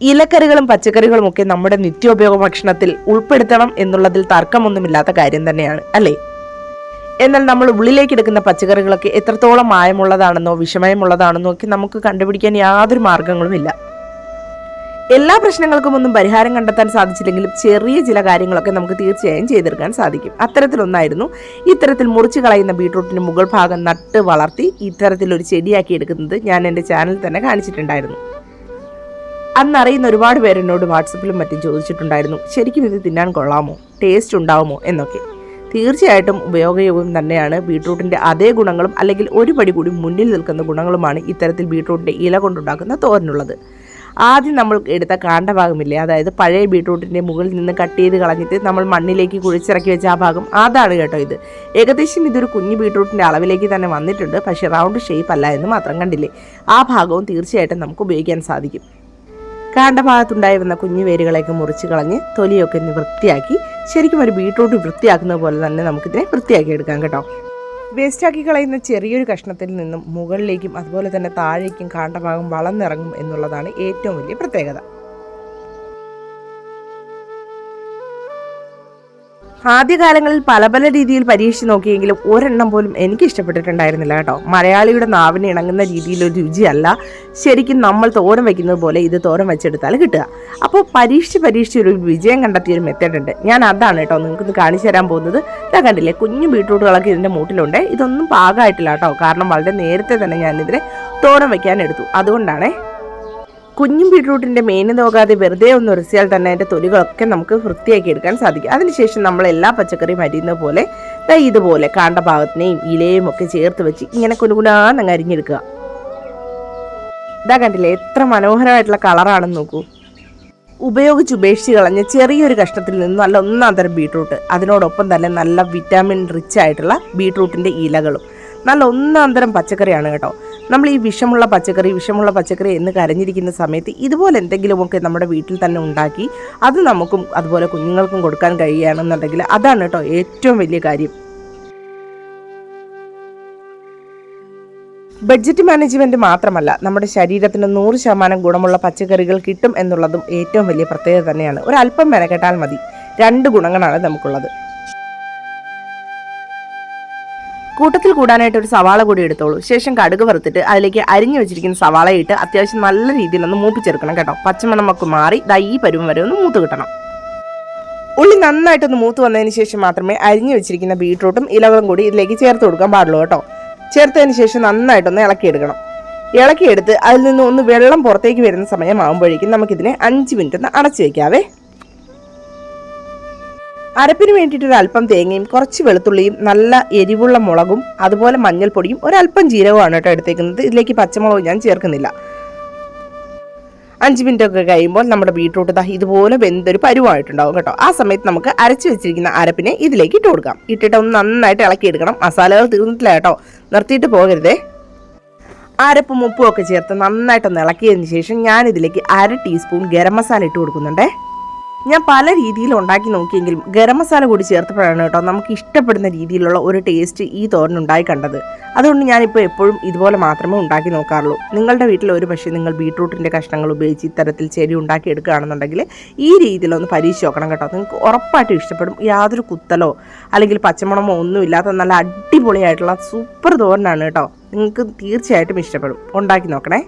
ഇലക്കറികളും പച്ചക്കറികളും ഒക്കെ നമ്മുടെ നിത്യോപയോഗ ഭക്ഷണത്തിൽ ഉൾപ്പെടുത്തണം എന്നുള്ളതിൽ തർക്കമൊന്നുമില്ലാത്ത കാര്യം തന്നെയാണ് അല്ലേ? എന്നാൽ നമ്മൾ ഉള്ളിലേക്ക് എടുക്കുന്ന പച്ചക്കറികളൊക്കെ എത്രത്തോളം മായമുള്ളതാണെന്നോ വിഷമയമുള്ളതാണെന്നോ ഒക്കെ നമുക്ക് കണ്ടുപിടിക്കാൻ യാതൊരു മാർഗങ്ങളുമില്ല. എല്ലാ പ്രശ്നങ്ങൾക്കും ഒന്നും പരിഹാരം കണ്ടെത്താൻ സാധിച്ചില്ലെങ്കിലും ചെറിയ ചില കാര്യങ്ങളൊക്കെ നമുക്ക് തീർച്ചയായും ചെയ്തെടുക്കാൻ സാധിക്കും. അത്തരത്തിലൊന്നായിരുന്നു ഇത്തരത്തിൽ മുറിച്ച് കളയുന്ന ബീട്രൂട്ടിന് മുകൾ ഭാഗം നട്ട് വളർത്തി ഇത്തരത്തിലൊരു ചെടിയാക്കി എടുക്കുന്നത് ഞാൻ എന്റെ ചാനൽ തന്നെ കാണിച്ചിട്ടുണ്ടായിരുന്നു. അന്ന് അറിയുന്ന ഒരുപാട് പേര് എന്നോട് വാട്സപ്പിലും മറ്റും ചോദിച്ചിട്ടുണ്ടായിരുന്നു ശരിക്കും ഇത് തിന്നാൻ കൊള്ളാമോ? ടേസ്റ്റ് ഉണ്ടാവുമോ? എന്നൊക്കെ. തീർച്ചയായിട്ടും ഉപയോഗയോഗം തന്നെയാണ് ബീട്രൂട്ടിന്റെ അതേ ഗുണങ്ങളും അല്ലെങ്കിൽ ഒരു പടി കൂടി മുന്നിൽ നിൽക്കുന്ന ഗുണങ്ങളുമാണ് ഇത്തരത്തിൽ ബീട്രൂട്ടിന്റെ ഇല കൊണ്ടുണ്ടാക്കുന്ന തോരനുള്ളത്. ആദ്യം നമ്മൾ എടുത്ത കാണ്ടഭാഗമില്ലേ അതായത് പഴയ ബീട്രൂട്ടിന്റെ മുകളിൽ നിന്ന് കട്ട് ചെയ്ത് കളഞ്ഞിട്ട് നമ്മൾ മണ്ണിലേക്ക് കുഴിച്ചിറക്കി വെച്ച ആ ഭാഗം. അതാണ് കേട്ടോ ഇത്. ഏകദേശം ഇതൊരു കുഞ്ഞു ബീട്രൂട്ടിന്റെ അളവിലേക്ക് തന്നെ വന്നിട്ടുണ്ട് പക്ഷേ റൗണ്ട് ഷേപ്പ് അല്ല എന്ന് മാത്രം കണ്ടില്ലേ. ആ ഭാഗവും തീർച്ചയായിട്ടും നമുക്ക് ഉപയോഗിക്കാൻ സാധിക്കും. കാണ്ടഭാഗത്തുണ്ടായി ഭാഗത്തുണ്ടായിരുന്ന കുഞ്ഞു വേരുകളെയൊക്കെ മുറിച്ച് കളഞ്ഞ് തൊലിയൊക്കെ ഒന്ന് വൃത്തിയാക്കി ശരിക്കും ഒരു ബീട്രൂട്ട് വൃത്തിയാക്കുന്ന പോലെ തന്നെ നമുക്കിതിനെ വൃത്തിയാക്കി എടുക്കാം കേട്ടോ. വേസ്റ്റാക്കി കളയുന്ന ചെറിയൊരു കഷ്ണത്തിൽ നിന്നും മുകളിലേക്കും അതുപോലെ തന്നെ താഴേക്കും കാണ്ടഭാഗം വളർന്നിറങ്ങും എന്നുള്ളതാണ് ഏറ്റവും വലിയ പ്രത്യേകത. ആദ്യകാലങ്ങളിൽ പല പല രീതിയിൽ പരീക്ഷിച്ച് നോക്കിയെങ്കിലും ഒരെണ്ണം പോലും എനിക്ക് ഇഷ്ടപ്പെട്ടിട്ടുണ്ടായിരുന്നില്ല കേട്ടോ. മലയാളിയുടെ നാവിന് ഇണങ്ങുന്ന രീതിയിലൊരു രുചിയല്ല. ശരിക്കും നമ്മൾ തോരം വയ്ക്കുന്നത് പോലെ ഇത് തോരം വെച്ചെടുത്താൽ കിട്ടുക. അപ്പോൾ പരീക്ഷിച്ച് പരീക്ഷിച്ച് ഒരു വിജയം കണ്ടെത്തിയ ഒരു മെത്തേഡ് ഉണ്ട്. ഞാൻ അതാണ് കേട്ടോ നിങ്ങൾക്ക് കാണിച്ചു തരാൻ പോകുന്നത്. ഇതാ കണ്ടില്ലേ കുഞ്ഞു ബീട്രൂട്ടുകളൊക്കെ ഇതിന്റെ മൂട്ടിലുണ്ട്. ഇതൊന്നും പാകമായിട്ടില്ല കേട്ടോ. കാരണം വളരെ നേരത്തെ തന്നെ ഞാനിതിനെ തോരൻ വയ്ക്കാൻ എടുത്തു. അതുകൊണ്ടാണേ കുഞ്ഞും ബീട്രൂട്ടിന്റെ മേന് നോക്കാതെ വെറുതെ ഒന്ന് ഉരസിയാൽ തന്നെ അതിന്റെ തൊലികളൊക്കെ നമുക്ക് വൃത്തിയാക്കി എടുക്കാൻ സാധിക്കും. അതിനുശേഷം നമ്മൾ എല്ലാ പച്ചക്കറിയും അരിയുന്ന പോലെ ഇതുപോലെ കാണ്ട ഭാഗത്തിനെയും ഇലയും ഒക്കെ ചേർത്ത് വെച്ച് ഇങ്ങനെ കുനുകുനാന്നങ്ങ് അരിഞ്ഞെടുക്കുക. ഇതാ കണ്ടില്ലേ എത്ര മനോഹരമായിട്ടുള്ള കളറാണെന്ന് നോക്കൂ. ഉപയോഗിച്ച് ഉപേക്ഷിച്ച് കളഞ്ഞ ചെറിയൊരു കഷ്ണത്തിൽ നിന്ന് നല്ല ഒന്നാം തരം ബീട്രൂട്ട് അതിനോടൊപ്പം തന്നെ നല്ല വിറ്റാമിൻ റിച്ച് ആയിട്ടുള്ള ബീട്രൂട്ടിന്റെ ഇലകളും. നല്ല ഒന്നാം തരം പച്ചക്കറിയാണ് കേട്ടോ. നമ്മൾ ഈ വിഷമുള്ള പച്ചക്കറി വിഷമുള്ള പച്ചക്കറി എന്ന് കരഞ്ഞിരിക്കുന്ന സമയത്ത് ഇതുപോലെ എന്തെങ്കിലുമൊക്കെ നമ്മുടെ വീട്ടിൽ തന്നെ ഉണ്ടാക്കി അത് നമുക്കും അതുപോലെ കുഞ്ഞുങ്ങൾക്കും കൊടുക്കാൻ കഴിയുകയാണെന്നുണ്ടെങ്കിൽ അതാണ് കേട്ടോ ഏറ്റവും വലിയ കാര്യം. ബഡ്ജറ്റ് മാനേജ്മെന്റ് മാത്രമല്ല നമ്മുടെ ശരീരത്തിന് നൂറ് ശതമാനം ഗുണമുള്ള പച്ചക്കറികൾ കിട്ടും എന്നുള്ളതും ഏറ്റവും വലിയ പ്രത്യേകത തന്നെയാണ്. ഒരല്പം മെനക്കെട്ടാൽ മതി. രണ്ട് ഗുണങ്ങളാണ് നമുക്കുള്ളത്. കൂട്ടത്തിൽ കൂടാനായിട്ട് ഒരു സവാള കൂടി എടുത്തോളൂ. ശേഷം കടുക് വറുത്തിട്ട് അതിലേക്ക് അരിഞ്ഞു വെച്ചിരിക്കുന്ന സവാള ഇട്ട് അത്യാവശ്യം നല്ല രീതിയിൽ ഒന്ന് മൂപ്പിച്ചെടുക്കണം കേട്ടോ. പച്ചമണമൊക്കെ മാറി ദാ ഈ പരുവം വരെ ഒന്ന് മൂത്ത് കിട്ടണം. ഉള്ളി നന്നായിട്ടൊന്ന് മൂത്ത് വന്നതിന് ശേഷം മാത്രമേ അരിഞ്ഞു വെച്ചിരിക്കുന്ന ബീട്രൂട്ടും ഇലകളും കൂടി ഇതിലേക്ക് ചേർത്ത് കൊടുക്കാൻ പാടുള്ളൂ കേട്ടോ. ചേർത്തതിന് ശേഷം നന്നായിട്ടൊന്ന് ഇളക്കിയെടുക്കണം. ഇളക്കിയെടുത്ത് അതിൽ നിന്ന് ഒന്ന് വെള്ളം പുറത്തേക്ക് വരുന്ന സമയമാകുമ്പോഴേക്കും നമുക്കിതിനെ അഞ്ച് മിനിറ്റ് ഒന്ന് അടച്ചു വെക്കാവേ. അരപ്പിന് വേണ്ടിയിട്ട് ഒരു അല്പം തേങ്ങയും കുറച്ച് വെളുത്തുള്ളിയും നല്ല എരിവുള്ള മുളകും അതുപോലെ മഞ്ഞൾപ്പൊടിയും ഒരല്പം ജീരകമാണ് കേട്ടോ എടുത്തേക്കുന്നത്. ഇതിലേക്ക് പച്ചമുളകും ഞാൻ ചേർക്കുന്നില്ല. അഞ്ച് മിനിറ്റ് ഒക്കെ കഴിയുമ്പോൾ നമ്മുടെ ബീട്രൂട്ട് ദാ ഇതുപോലെ വെന്തൊരു പരുവായിട്ടുണ്ടാവും കേട്ടോ. ആ സമയത്ത് നമുക്ക് അരച്ച് വെച്ചിരിക്കുന്ന അരപ്പിനെ ഇതിലേക്ക് ഇട്ട് കൊടുക്കാം. ഇട്ടിട്ട് ഒന്ന് നന്നായിട്ട് ഇളക്കിയെടുക്കണം. മസാലകൾ തീർന്നിട്ടില്ല കേട്ടോ. നിർത്തിയിട്ട് പോകരുതേ. അരപ്പും ഉപ്പും ഒക്കെ ചേർത്ത് നന്നായിട്ടൊന്ന് ഇളക്കിയതിന് ശേഷം ഞാൻ ഇതിലേക്ക് അര ടീസ്പൂൺ ഗരം മസാല ഇട്ട് കൊടുക്കുന്നുണ്ടേ. ഞാൻ പല രീതിയിൽ ഉണ്ടാക്കി നോക്കിയെങ്കിലും ഗരം മസാല കൂടി ചേർത്തപ്പോഴാണ് കേട്ടോ നമുക്ക് ഇഷ്ടപ്പെടുന്ന രീതിയിലുള്ള ഒരു ടേസ്റ്റ് ഈ തോരൻ ഉണ്ടായി കണ്ടത്. അതുകൊണ്ട് ഞാനിപ്പോൾ എപ്പോഴും ഇതുപോലെ മാത്രമേ ഉണ്ടാക്കി നോക്കാറുള്ളൂ. നിങ്ങളുടെ വീട്ടിൽ ഒരു പക്ഷേ നിങ്ങൾ ബീട്രൂട്ടിന്റെ കഷ്ണങ്ങൾ ഉപയോഗിച്ച് ഇത്തരത്തിൽ ചെരി ഉണ്ടാക്കി എടുക്കുകയാണെന്നുണ്ടെങ്കിൽ ഈ രീതിയിലൊന്ന് പരീക്ഷിച്ച് നോക്കണം കേട്ടോ. നിങ്ങൾക്ക് ഉറപ്പായിട്ടും ഇഷ്ടപ്പെടും. യാതൊരു കുത്തലോ അല്ലെങ്കിൽ പച്ചമുളമോ ഒന്നും ഇല്ലാത്ത നല്ല അടിപൊളിയായിട്ടുള്ള സൂപ്പർ തോരനാണ് കേട്ടോ. നിങ്ങൾക്ക് തീർച്ചയായിട്ടും ഇഷ്ടപ്പെടും. ഉണ്ടാക്കി നോക്കണേ.